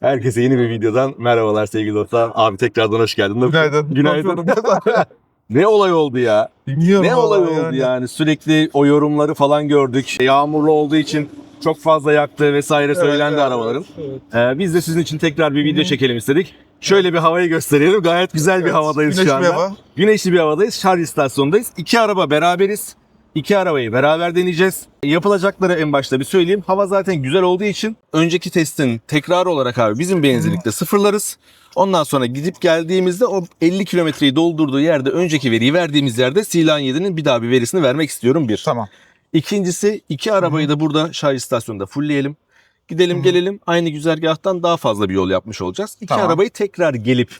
Herkese yeni bir videodan merhabalar sevgili dostlar. Abi tekrardan hoş geldin. Günaydın. Günaydın. ne olay oldu ya? Bilmiyorum Ne olay oldu yani? Sürekli o yorumları falan gördük. Yağmurlu olduğu için çok fazla yaktığı vesaire söylendi evet, arabaların. evet. Ee, biz de sizin için tekrar bir video çekelim istedik. Şöyle bir havayı gösterelim. Gayet güzel bir Evet, havadayız güneşli şu anda. bir hava. Güneşli bir havadayız. Şarj istasyonundayız. İki araba beraberiz. İki arabayı beraber deneyeceğiz. Yapılacakları en başta bir söyleyeyim. Hava zaten güzel olduğu için önceki testin tekrar olarak abi bizim benzinlikte sıfırlarız. Ondan sonra gidip geldiğimizde o 50 kilometreyi doldurduğu yerde önceki veriyi verdiğimiz yerde Silan 7'nin bir daha bir verisini vermek istiyorum bir. Tamam. İkincisi iki arabayı da burada şarj istasyonunda fullleyelim. Gidelim gelelim aynı güzergahtan daha fazla bir yol yapmış olacağız. İki Tamam. arabayı tekrar gelip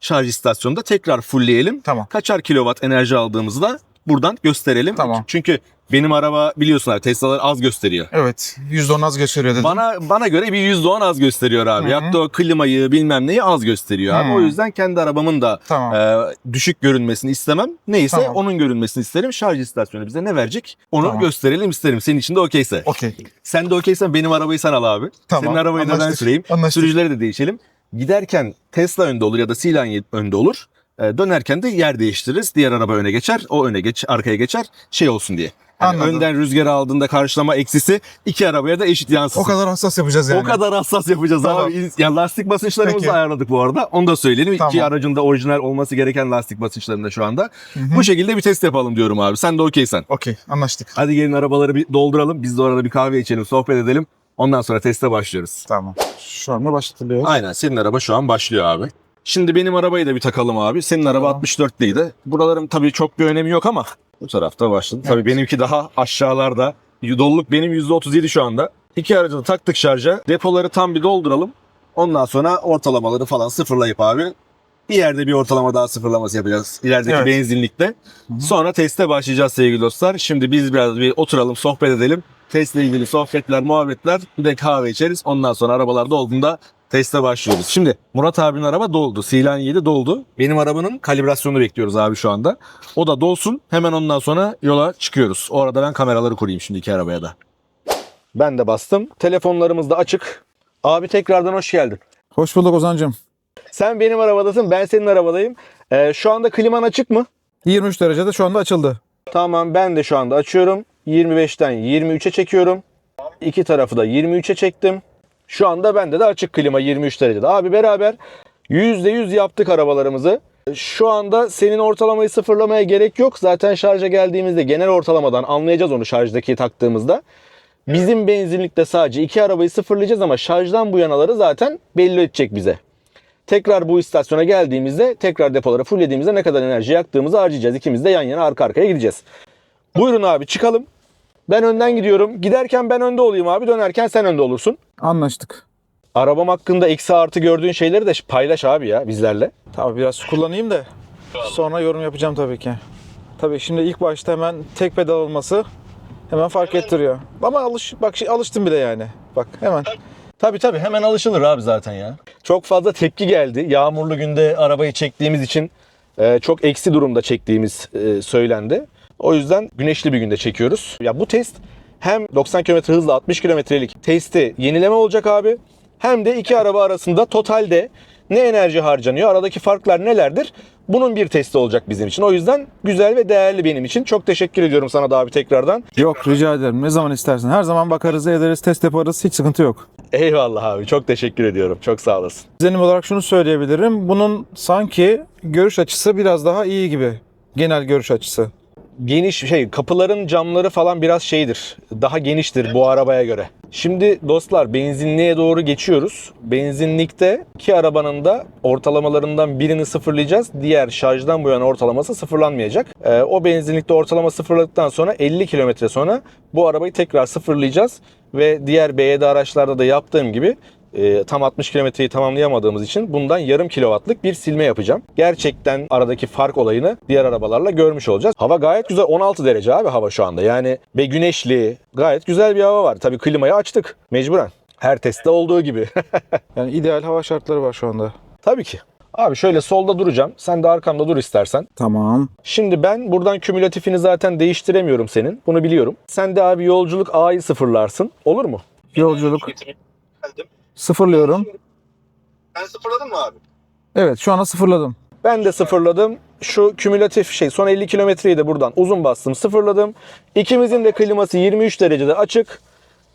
şarj istasyonunda tekrar fullleyelim. Tamam. Kaçar kilowatt enerji aldığımızı da buradan gösterelim. Tamam. Çünkü benim araba biliyorsun abi Tesla'lar az gösteriyor. Evet. %10 az gösteriyor dedim. Bana bana göre bir %10 az gösteriyor abi. Hı hı. Hatta o klimayı bilmem neyi az gösteriyor abi. Hı. O yüzden kendi arabamın da Tamam. e, düşük görünmesini istemem. Neyse Tamam. onun görünmesini isterim. Şarj istasyonu bize ne verecek? Onu Tamam. gösterelim isterim. Senin için de okeyse. Okey. Sen de okeysen benim arabayı sen al abi. Tamam, Senin arabayı da ben anlaştık, süreyim. anlaştık. Sürücüleri de değişelim. Giderken Tesla önde olur ya da Silan önde olur. E, dönerken de yer değiştiririz. Diğer araba öne geçer. O öne geç, arkaya geçer. Şey olsun diye. Yani Anladım. önden rüzgarı aldığında karşılama eksisi iki arabaya da eşit yansısın. O kadar hassas yapacağız yani. O kadar hassas yapacağız Tamam. abi. Ya lastik basınçlarımızı Peki. ayarladık bu arada. Onu da söyleyelim. Tamam. İki aracın da orijinal olması gereken lastik basınçlarında şu anda. Bu şekilde bir test yapalım diyorum abi. Sen de okeysen. Okey. Anlaştık. Hadi gelin arabaları bir dolduralım. Biz de orada bir kahve içelim, sohbet edelim. Ondan sonra teste başlıyoruz. Tamam. Şu anda başlatılıyor. Aynen senin araba şu an başlıyor abi. Şimdi benim arabayı da bir takalım abi. Senin araba Tamam. 64'liydi. Buraların tabii çok bir önemi yok ama bu tarafta başladı. Tabii benimki daha aşağılarda. Doluluk benim %37 şu anda. İki aracı da taktık şarja. Depoları tam bir dolduralım. Ondan sonra ortalamaları falan sıfırlayıp abi bir yerde bir ortalama daha sıfırlaması yapacağız. İlerideki Evet. benzinlikte. Sonra teste başlayacağız sevgili dostlar. Şimdi biz biraz bir oturalım, sohbet edelim. Testle ilgili sohbetler, muhabbetler. Bir de kahve içeriz. Ondan sonra arabalarda olduğunda teste başlıyoruz. Şimdi Murat abinin araba doldu. Silan 7 doldu. Benim arabanın kalibrasyonunu bekliyoruz abi şu anda. O da dolsun. Hemen ondan sonra yola çıkıyoruz. O arada ben kameraları kurayım şimdi iki arabaya da. Ben de bastım. Telefonlarımız da açık. Abi tekrardan hoş geldin. Hoş bulduk Ozan'cığım. Sen benim arabadasın, ben senin arabadayım. Ee, şu anda kliman açık mı? 23 derecede şu anda açıldı. Tamam ben de şu anda açıyorum. 25'ten 23'e çekiyorum. İki tarafı da 23'e çektim. Şu anda bende de açık klima 23 derecede. Abi beraber %100 yaptık arabalarımızı. Şu anda senin ortalamayı sıfırlamaya gerek yok. Zaten şarja geldiğimizde genel ortalamadan anlayacağız onu şarjdaki taktığımızda. Bizim benzinlikte sadece iki arabayı sıfırlayacağız ama şarjdan bu yanaları zaten belli edecek bize. Tekrar bu istasyona geldiğimizde tekrar depoları fulllediğimizde ne kadar enerji yaktığımızı harcayacağız. İkimiz de yan yana arka arkaya gideceğiz. Buyurun abi çıkalım. Ben önden gidiyorum. Giderken ben önde olayım abi. Dönerken sen önde olursun. Anlaştık. Arabam hakkında eksi artı gördüğün şeyleri de paylaş abi ya bizlerle. Tabii biraz kullanayım da sonra yorum yapacağım tabii ki. Tabii şimdi ilk başta hemen tek pedal olması hemen fark ettiriyor. Ama alış bak şey, alıştım bile yani. Bak hemen. Tabii tabii hemen alışılır abi zaten ya. Çok fazla tepki geldi. Yağmurlu günde arabayı çektiğimiz için e, çok eksi durumda çektiğimiz e, söylendi. O yüzden güneşli bir günde çekiyoruz. Ya bu test hem 90 km hızla 60 kilometrelik testi yenileme olacak abi. Hem de iki araba arasında totalde ne enerji harcanıyor, aradaki farklar nelerdir? Bunun bir testi olacak bizim için. O yüzden güzel ve değerli benim için. Çok teşekkür ediyorum sana da abi tekrardan. Yok rica ederim. Ne zaman istersen. Her zaman bakarız, ederiz, test yaparız. Hiç sıkıntı yok. Eyvallah abi. Çok teşekkür ediyorum. Çok sağ olasın. İzlenim olarak şunu söyleyebilirim. Bunun sanki görüş açısı biraz daha iyi gibi. Genel görüş açısı. Geniş şey kapıların camları falan biraz şeydir. Daha geniştir bu arabaya göre. Şimdi dostlar benzinliğe doğru geçiyoruz. Benzinlikte iki arabanın da ortalamalarından birini sıfırlayacağız. Diğer şarjdan bu yana ortalaması sıfırlanmayacak. Ee, o benzinlikte ortalama sıfırladıktan sonra 50 kilometre sonra bu arabayı tekrar sıfırlayacağız. Ve diğer BYD araçlarda da yaptığım gibi e, tam 60 kilometreyi tamamlayamadığımız için bundan yarım kilowattlık bir silme yapacağım. Gerçekten aradaki fark olayını diğer arabalarla görmüş olacağız. Hava gayet güzel. 16 derece abi hava şu anda. Yani ve güneşli. Gayet güzel bir hava var. Tabii klimayı açtık. Mecburen. Her testte olduğu gibi. Yani ideal hava şartları var şu anda. Tabii ki. Abi şöyle solda duracağım. Sen de arkamda dur istersen. Tamam. Şimdi ben buradan kümülatifini zaten değiştiremiyorum senin. Bunu biliyorum. Sen de abi yolculuk A'yı sıfırlarsın. Olur mu? Yolculuk. Sıfırlıyorum. Sen sıfırladın mı abi? Evet şu anda sıfırladım. Ben de sıfırladım. Şu kümülatif şey son 50 kilometreyi de buradan uzun bastım sıfırladım. İkimizin de kliması 23 derecede açık.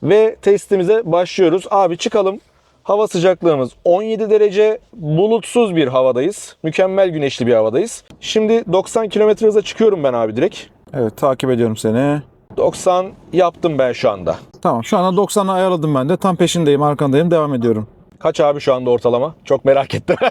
Ve testimize başlıyoruz. Abi çıkalım. Hava sıcaklığımız 17 derece. Bulutsuz bir havadayız. Mükemmel güneşli bir havadayız. Şimdi 90 kilometre hıza çıkıyorum ben abi direkt. Evet takip ediyorum seni. 90 yaptım ben şu anda. Tamam şu anda 90'a ayarladım ben de. Tam peşindeyim arkandayım devam ediyorum. Kaç abi şu anda ortalama? Çok merak ettim.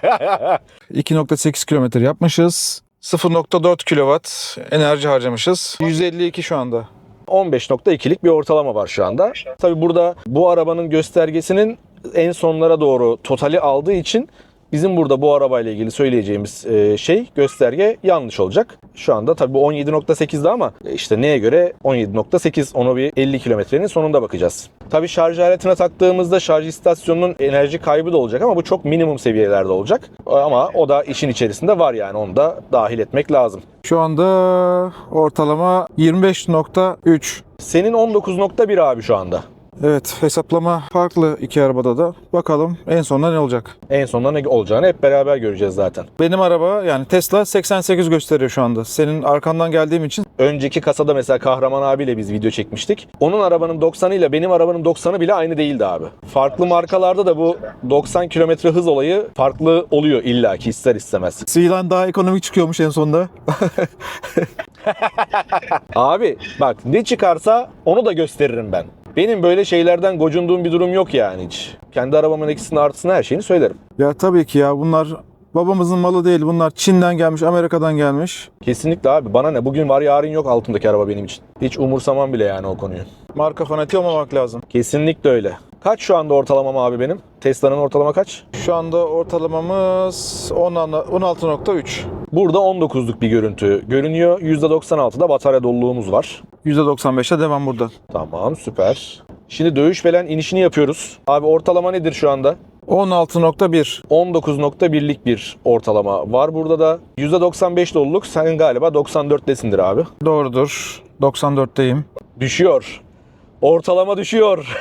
2.8 kilometre yapmışız. 0.4 kilowatt enerji harcamışız. 152 şu anda. 15.2'lik bir ortalama var şu anda. Tabi burada bu arabanın göstergesinin en sonlara doğru totali aldığı için bizim burada bu arabayla ilgili söyleyeceğimiz e, şey gösterge yanlış olacak. Şu anda tabi bu 17.8'de ama işte neye göre 17.8 onu bir 50 kilometrenin sonunda bakacağız. Tabi şarj aletine taktığımızda şarj istasyonunun enerji kaybı da olacak ama bu çok minimum seviyelerde olacak. Ama o da işin içerisinde var yani onu da dahil etmek lazım. Şu anda ortalama 25.3. Senin 19.1 abi şu anda. Evet hesaplama farklı iki arabada da. Bakalım en sonunda ne olacak. En sonunda ne olacağını hep beraber göreceğiz zaten. Benim araba yani Tesla 88 gösteriyor şu anda. Senin arkandan geldiğim için Önceki kasada mesela Kahraman abiyle biz video çekmiştik. Onun arabanın 90'ı ile benim arabanın 90'ı bile aynı değildi abi. Farklı markalarda da bu 90 km hız olayı farklı oluyor illaki ister istemez. C-Line daha ekonomik çıkıyormuş en sonunda. Abi bak ne çıkarsa onu da gösteririm ben. Benim böyle şeylerden gocunduğum bir durum yok yani hiç. Kendi arabamın eksisini artısını her şeyini söylerim. ya tabii ki ya bunlar babamızın malı değil. Bunlar Çin'den gelmiş, Amerika'dan gelmiş. Kesinlikle abi bana ne bugün var yarın yok altındaki araba benim için. Hiç umursamam bile yani o konuyu. Marka fanatiği olmamak lazım. Kesinlikle öyle. Kaç şu anda ortalamam abi benim? Tesla'nın ortalama kaç? Şu anda ortalamamız 10 ana- 16.3. Burada 19'luk bir görüntü görünüyor. %96'da batarya doluluğumuz var. %95'e devam burada. Tamam süper. Şimdi dövüş belen inişini yapıyoruz. Abi ortalama nedir şu anda? 16.1. 19.1'lik bir ortalama var burada da. %95 doluluk. Sen galiba 94'tesindir abi. Doğrudur. 94'teyim. Düşüyor. Ortalama düşüyor.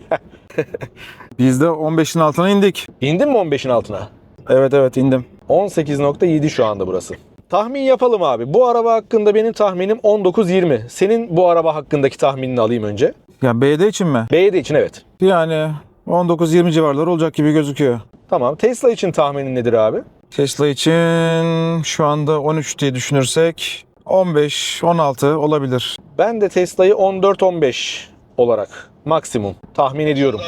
Biz de 15'in altına indik. İndin mi 15'in altına? Evet evet indim. 18.7 şu anda burası. Tahmin yapalım abi. Bu araba hakkında benim tahminim 19-20. Senin bu araba hakkındaki tahminini alayım önce. Ya BD için mi? BYD için evet. Yani 19-20 civarları olacak gibi gözüküyor. Tamam. Tesla için tahminin nedir abi? Tesla için şu anda 13 diye düşünürsek 15-16 olabilir. Ben de Tesla'yı 14-15 olarak maksimum tahmin ediyorum.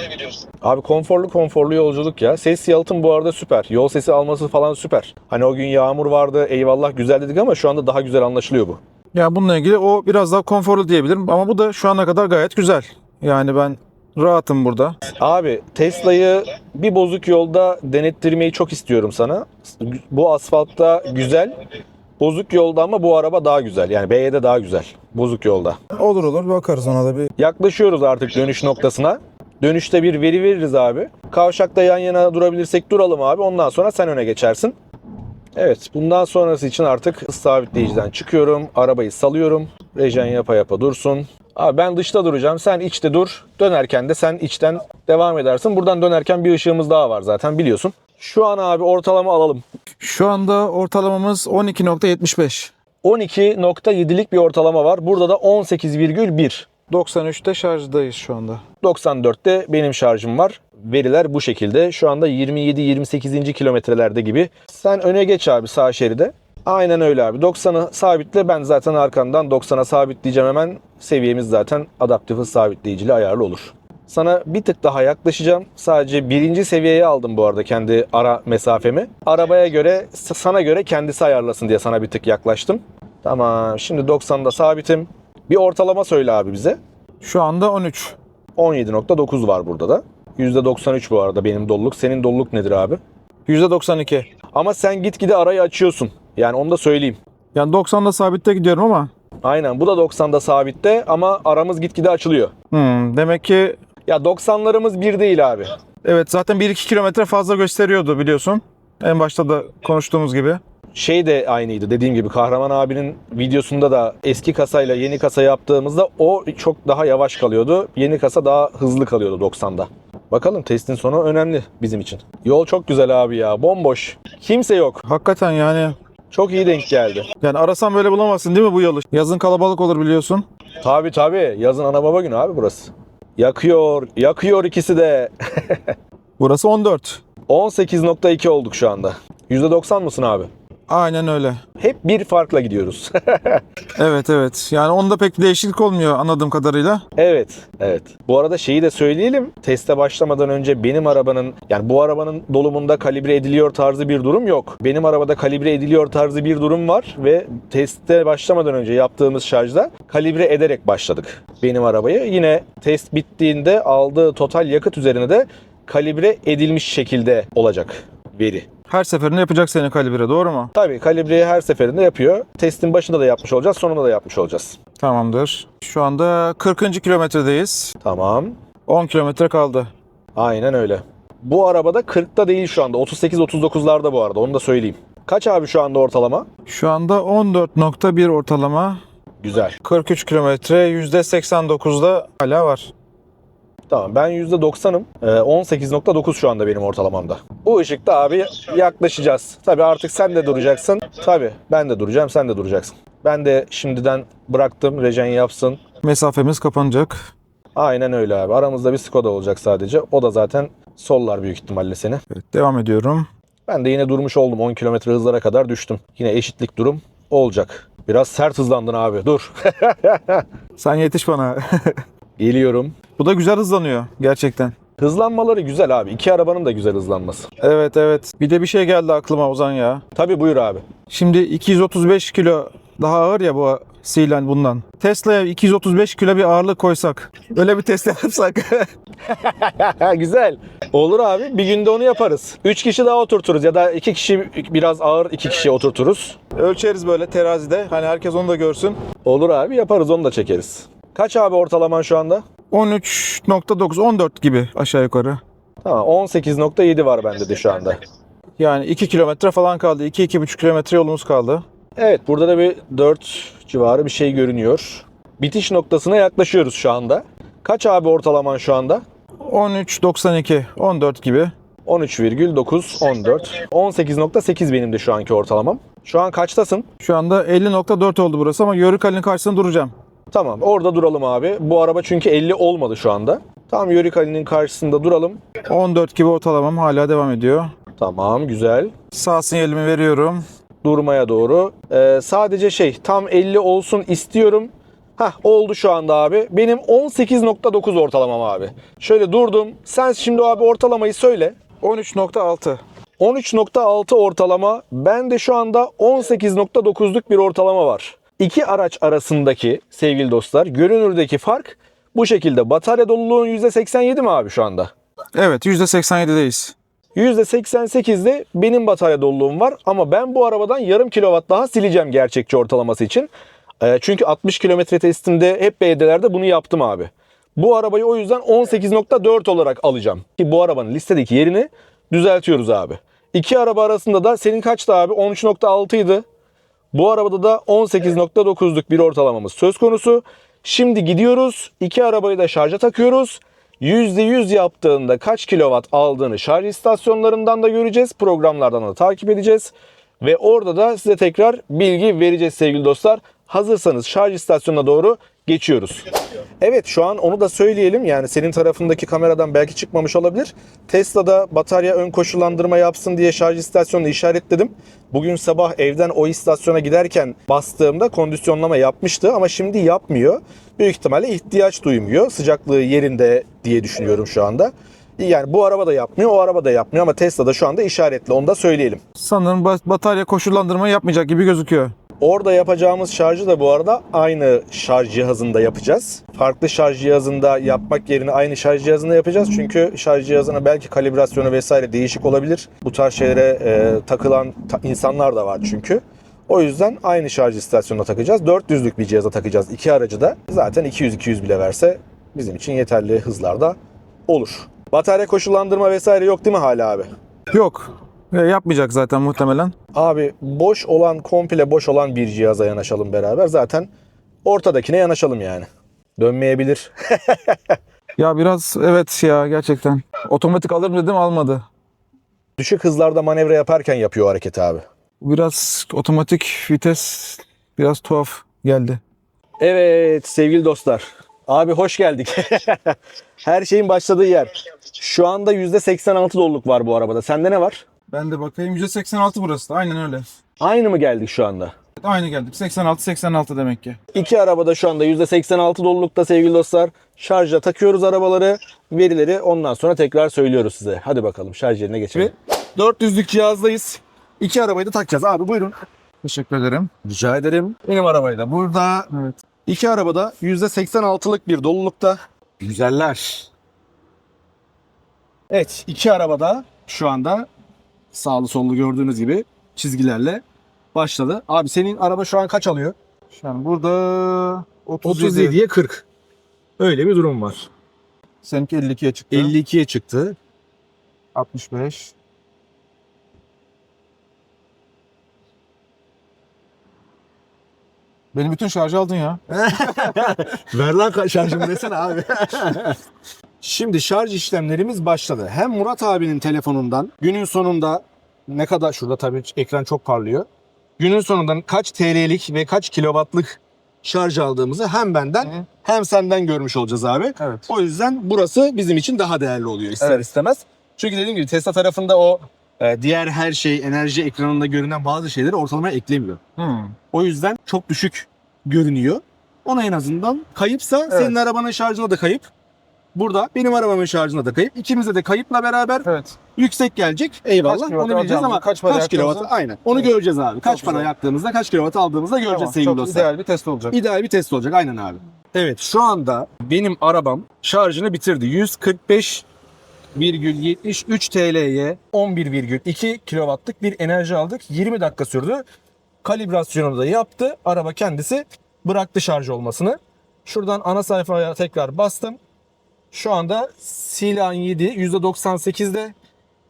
Abi konforlu konforlu yolculuk ya. Ses yalıtım bu arada süper. Yol sesi alması falan süper. Hani o gün yağmur vardı eyvallah güzel dedik ama şu anda daha güzel anlaşılıyor bu. Ya bununla ilgili o biraz daha konforlu diyebilirim ama bu da şu ana kadar gayet güzel. Yani ben rahatım burada. Abi Tesla'yı bir bozuk yolda denettirmeyi çok istiyorum sana. Bu asfaltta güzel. Bozuk yolda ama bu araba daha güzel. Yani BYD daha güzel. Bozuk yolda. Olur olur bakarız ona da bir. Yaklaşıyoruz artık dönüş noktasına. Dönüşte bir veri veririz abi. Kavşakta yan yana durabilirsek duralım abi. Ondan sonra sen öne geçersin. Evet bundan sonrası için artık hız sabitleyiciden çıkıyorum. Arabayı salıyorum. Rejen yapa yapa dursun. Abi ben dışta duracağım. Sen içte dur. Dönerken de sen içten devam edersin. Buradan dönerken bir ışığımız daha var zaten biliyorsun. Şu an abi ortalama alalım. Şu anda ortalamamız 12.75. 12.7'lik bir ortalama var. Burada da 18,1. 93'te şarjdayız şu anda. 94'te benim şarjım var. Veriler bu şekilde. Şu anda 27-28. kilometrelerde gibi. Sen öne geç abi sağ şeride. Aynen öyle abi. 90'ı sabitle ben zaten arkandan 90'a sabitleyeceğim hemen. Seviyemiz zaten adaptif hız sabitleyicili ayarlı olur. Sana bir tık daha yaklaşacağım. Sadece birinci seviyeye aldım bu arada kendi ara mesafemi. Arabaya göre, sana göre kendisi ayarlasın diye sana bir tık yaklaştım. Tamam. Şimdi 90'da sabitim. Bir ortalama söyle abi bize. Şu anda 13. 17.9 var burada da. %93 bu arada benim doluluk. Senin doluluk nedir abi? %92. Ama sen gitgide arayı açıyorsun. Yani onu da söyleyeyim. Yani 90'da sabitte gidiyorum ama Aynen bu da 90'da sabitte ama aramız gitgide açılıyor. hmm, demek ki Ya 90'larımız bir değil abi. evet zaten 1-2 kilometre fazla gösteriyordu biliyorsun. En başta da konuştuğumuz gibi. Şey de aynıydı dediğim gibi Kahraman abinin videosunda da eski kasayla yeni kasa yaptığımızda o çok daha yavaş kalıyordu. Yeni kasa daha hızlı kalıyordu 90'da. Bakalım testin sonu önemli bizim için. Yol çok güzel abi ya. Bomboş. Kimse yok. Hakikaten yani Çok iyi denk geldi. yani arasan böyle bulamazsın değil mi bu yolu? Yazın kalabalık olur biliyorsun. Tabi tabi. Yazın ana baba günü abi burası. Yakıyor. Yakıyor ikisi de. Burası 14. 18.2 olduk şu anda. %90 mısın abi? Aynen öyle. Hep bir farkla gidiyoruz. Evet evet. Yani onda pek bir değişiklik olmuyor anladığım kadarıyla. evet, evet. Bu arada şeyi de söyleyelim. Teste başlamadan önce benim arabanın, yani bu arabanın dolumunda kalibre ediliyor tarzı bir durum yok. Benim arabada kalibre ediliyor tarzı bir durum var ve teste başlamadan önce yaptığımız şarjda kalibre ederek başladık benim arabayı. Yine test bittiğinde aldığı total yakıt üzerine de kalibre edilmiş şekilde olacak veri. Her seferinde yapacak seni kalibre doğru mu? Tabii kalibreyi her seferinde yapıyor. Testin başında da yapmış olacağız, sonunda da yapmış olacağız. Tamamdır. Şu anda 40. kilometredeyiz. Tamam. 10 kilometre kaldı. Aynen öyle. Bu arabada 40'ta değil şu anda. 38-39'larda bu arada. Onu da söyleyeyim. Kaç abi şu anda ortalama? Şu anda 14.1 ortalama. Güzel. 43 kilometre %89'da hala var. Tamam ben %90'ım. Ee, 18.9 şu anda benim ortalamamda. Bu ışıkta abi yaklaşacağız. Tabii artık sen de duracaksın. Tabii ben de duracağım sen de duracaksın. Ben de şimdiden bıraktım. Rejen yapsın. Mesafemiz kapanacak. Aynen öyle abi. Aramızda bir Skoda olacak sadece. O da zaten sollar büyük ihtimalle seni. Evet, devam ediyorum. Ben de yine durmuş oldum. 10 kilometre hızlara kadar düştüm. Yine eşitlik durum olacak. Biraz sert hızlandın abi. Dur. Sen yetiş bana. Geliyorum. Bu da güzel hızlanıyor gerçekten. Hızlanmaları güzel abi. İki arabanın da güzel hızlanması. Evet evet. Bir de bir şey geldi aklıma Ozan ya. Tabii buyur abi. Şimdi 235 kilo daha ağır ya bu Sealand bundan. Tesla'ya 235 kilo bir ağırlık koysak. Öyle bir test yapsak. güzel. Olur abi. Bir günde onu yaparız. Üç kişi daha oturturuz ya da iki kişi biraz ağır iki kişi oturturuz. Ölçeriz böyle terazide. Hani herkes onu da görsün. Olur abi yaparız onu da çekeriz. Kaç abi ortalaman şu anda? 13.9 14 gibi aşağı yukarı. Tamam 18.7 var bende de şu anda. Yani 2 kilometre falan kaldı. 2-2,5 kilometre yolumuz kaldı. Evet burada da bir 4 civarı bir şey görünüyor. Bitiş noktasına yaklaşıyoruz şu anda. Kaç abi ortalaman şu anda? 13.92 14 gibi. 13,9, 14. 18.8 benim de şu anki ortalamam. Şu an kaçtasın? Şu anda 50.4 oldu burası ama Yörük Ali'nin karşısında duracağım. Tamam orada duralım abi. Bu araba çünkü 50 olmadı şu anda. Tamam Yörük Ali'nin karşısında duralım. 14 gibi ortalamam hala devam ediyor. Tamam güzel. Sağ sinyalimi veriyorum. Durmaya doğru. Ee, sadece şey tam 50 olsun istiyorum. Hah oldu şu anda abi. Benim 18.9 ortalamam abi. Şöyle durdum. Sen şimdi abi ortalamayı söyle. 13.6. 13.6 ortalama. Ben de şu anda 18.9'luk bir ortalama var. İki araç arasındaki sevgili dostlar görünürdeki fark bu şekilde. Batarya doluluğun %87 mi abi şu anda? Evet %87'deyiz. %88'de benim batarya doluluğum var ama ben bu arabadan yarım kilowatt daha sileceğim gerçekçi ortalaması için. Ee, çünkü 60 kilometre testinde hep BD'lerde bunu yaptım abi. Bu arabayı o yüzden 18.4 olarak alacağım. Ki bu arabanın listedeki yerini düzeltiyoruz abi. İki araba arasında da senin kaçtı abi? 13.6 idi. Bu arabada da 18.9'luk bir ortalamamız söz konusu. Şimdi gidiyoruz. iki arabayı da şarja takıyoruz. %100 yaptığında kaç kilowatt aldığını şarj istasyonlarından da göreceğiz. Programlardan da takip edeceğiz. Ve orada da size tekrar bilgi vereceğiz sevgili dostlar. Hazırsanız şarj istasyonuna doğru geçiyoruz. Evet şu an onu da söyleyelim. Yani senin tarafındaki kameradan belki çıkmamış olabilir. Tesla'da batarya ön koşullandırma yapsın diye şarj istasyonunu işaretledim. Bugün sabah evden o istasyona giderken bastığımda kondisyonlama yapmıştı ama şimdi yapmıyor. Büyük ihtimalle ihtiyaç duymuyor. Sıcaklığı yerinde diye düşünüyorum şu anda. Yani bu araba da yapmıyor, o araba da yapmıyor ama Tesla'da şu anda işaretli. Onu da söyleyelim. Sanırım ba- batarya koşullandırma yapmayacak gibi gözüküyor. Orada yapacağımız şarjı da bu arada aynı şarj cihazında yapacağız. Farklı şarj cihazında yapmak yerine aynı şarj cihazında yapacağız. Çünkü şarj cihazına belki kalibrasyonu vesaire değişik olabilir. Bu tarz şeylere e, takılan ta- insanlar da var çünkü. O yüzden aynı şarj istasyonuna takacağız. 400'lük bir cihaza takacağız iki aracı da. Zaten 200-200 bile verse bizim için yeterli hızlarda olur. Batarya koşullandırma vesaire yok değil mi hala abi? Yok. E, yapmayacak zaten muhtemelen. Abi boş olan, komple boş olan bir cihaza yanaşalım beraber. Zaten ortadakine yanaşalım yani. Dönmeyebilir. Ya biraz evet ya gerçekten. Otomatik alırım dedim almadı. Düşük hızlarda manevra yaparken yapıyor hareketi abi. Biraz otomatik vites biraz tuhaf geldi. Evet sevgili dostlar. Abi hoş geldik. Her şeyin başladığı yer. Şu anda %86 doluluk var bu arabada. Sende ne var? Ben de bakayım %86 burası da aynen öyle. Aynı mı geldik şu anda? Aynı geldik 86 86 demek ki. İki arabada şu anda %86 dolulukta sevgili dostlar. Şarja takıyoruz arabaları. Verileri ondan sonra tekrar söylüyoruz size. Hadi bakalım şarj yerine geçelim. 400'lük cihazdayız. İki arabayı da takacağız abi buyurun. Teşekkür ederim. Rica ederim. Benim arabayı da burada. Evet. İki arabada %86'lık bir dolulukta. Güzeller. Evet iki arabada şu anda sağlı sollu gördüğünüz gibi çizgilerle başladı. Abi senin araba şu an kaç alıyor? Şu an burada 37. 37'ye 40. Öyle bir durum var. Seninki 52'ye çıktı. 52'ye çıktı. 65. Benim bütün şarjı aldın ya. Ver lan şarjımı desene abi. Şimdi şarj işlemlerimiz başladı. Hem Murat abinin telefonundan günün sonunda ne kadar şurada tabii ekran çok parlıyor. Günün sonunda kaç TL'lik ve kaç kilowattlık şarj aldığımızı hem benden Hı. hem senden görmüş olacağız abi. Evet. O yüzden burası bizim için daha değerli oluyor ister Evet. istemez. Çünkü dediğim gibi Tesla tarafında o e, diğer her şey enerji ekranında görünen bazı şeyleri ortalamaya eklemiyor. Hmm. O yüzden çok düşük görünüyor. Ona en azından kayıpsa senin arabanın şarjına da kayıp. Burada benim arabamın şarjına da kayıp. İkimize de kayıpla beraber Evet. yüksek gelecek. Eyvallah. Kaç Onu bileceğiz ama kaç kaç, para kaç kilowatt aynen. Onu Evet. göreceğiz abi. Kaç Çok para güzel. yaktığımızda, kaç kilowatt aldığımızda göreceğiz Tamam, sevgili çok dostlar. ideal bir test olacak. İdeal bir test olacak aynen abi. Evet şu anda benim arabam şarjını bitirdi. 145,73 TL'ye 11,2 kW'lık bir enerji aldık. 20 dakika sürdü. Kalibrasyonu da yaptı. Araba kendisi bıraktı şarj olmasını. Şuradan ana sayfaya tekrar bastım. Şu anda Silan 7 %98'de.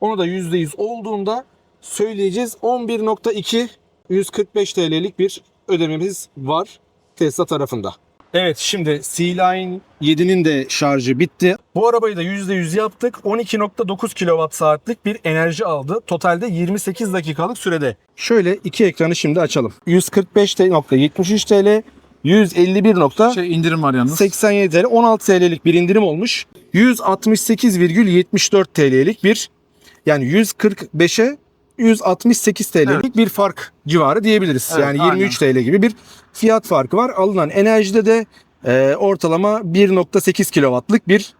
Onu da %100 olduğunda söyleyeceğiz. 11.2 145 TL'lik bir ödememiz var Tesla tarafında. Evet şimdi C-Line 7'nin de şarjı bitti. Bu arabayı da %100 yaptık. 12.9 kWh saatlik bir enerji aldı. Totalde 28 dakikalık sürede. Şöyle iki ekranı şimdi açalım. 145.73 TL, 151. Şey indirim var yalnız. 87 TL 16 TL'lik bir indirim olmuş. 168,74 TL'lik bir yani 145'e 168 TL'lik bir fark civarı diyebiliriz. Evet, yani aynen. 23 TL gibi bir fiyat farkı var. Alınan enerjide de e, ortalama 1.8 kW'lık bir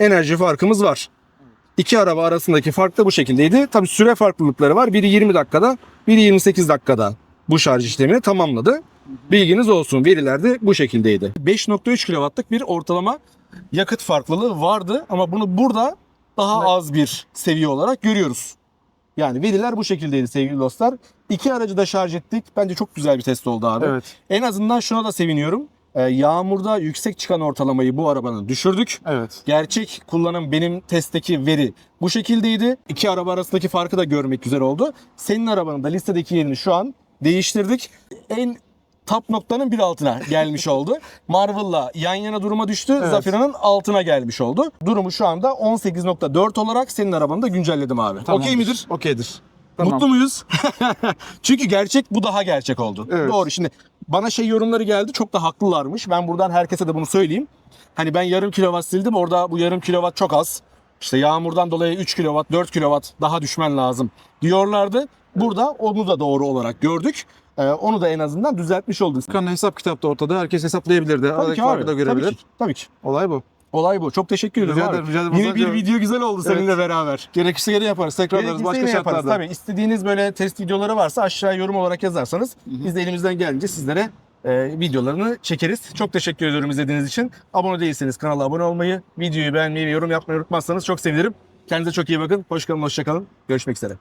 enerji farkımız var. İki araba arasındaki fark da bu şekildeydi. Tabi süre farklılıkları var. Biri 20 dakikada, biri 28 dakikada bu şarj işlemini tamamladı. Bilginiz olsun. Veriler de bu şekildeydi. 5.3 kW'lık bir ortalama yakıt farklılığı vardı ama bunu burada daha az bir seviye olarak görüyoruz. Yani veriler bu şekildeydi sevgili dostlar. İki aracı da şarj ettik. Bence çok güzel bir test oldu abi. Evet. En azından şuna da seviniyorum. Ee, yağmurda yüksek çıkan ortalamayı bu arabanın düşürdük. Evet. Gerçek kullanım benim testteki veri bu şekildeydi. İki araba arasındaki farkı da görmek güzel oldu. Senin arabanın da listedeki yerini şu an değiştirdik. En top noktanın bir altına gelmiş oldu. Marvel'la yan yana duruma düştü. Evet. Zafira'nın altına gelmiş oldu. Durumu şu anda 18.4 olarak senin arabanı da güncelledim abi. Tamamdır. Okey midir? Okeydir. Tamam. Mutlu muyuz? Çünkü gerçek bu daha gerçek oldu. Evet. Doğru şimdi bana şey yorumları geldi çok da haklılarmış. Ben buradan herkese de bunu söyleyeyim. Hani ben yarım kilowatt sildim orada bu yarım kilowatt çok az. İşte yağmurdan dolayı 3 kilowatt 4 kilowatt daha düşmen lazım diyorlardı. Burada onu da doğru olarak gördük. Ee, onu da en azından düzeltmiş olduk. Kanka hesap kitapta ortada. Herkes hesaplayabilirdi. Tabii Aradaki ki abi. da görebilir. Tabii ki. Tabii ki. Olay bu. Olay bu. Çok teşekkür ederim Rica ederim, rica ederim. Yine bir Zaten- video güzel oldu Evet. seninle beraber. Gerekirse geri yaparız. Tekrarlarız Gerekirse başka yaparız. şartlarda. Tabii istediğiniz böyle test videoları varsa aşağıya yorum olarak yazarsanız biz de elimizden gelince sizlere e, videolarını çekeriz. Çok teşekkür ediyorum izlediğiniz için. Abone değilseniz kanala abone olmayı, videoyu beğenmeyi ve yorum yapmayı unutmazsanız çok sevinirim. Kendinize çok iyi bakın. Hoş kalın, hoşça kalın. Görüşmek üzere.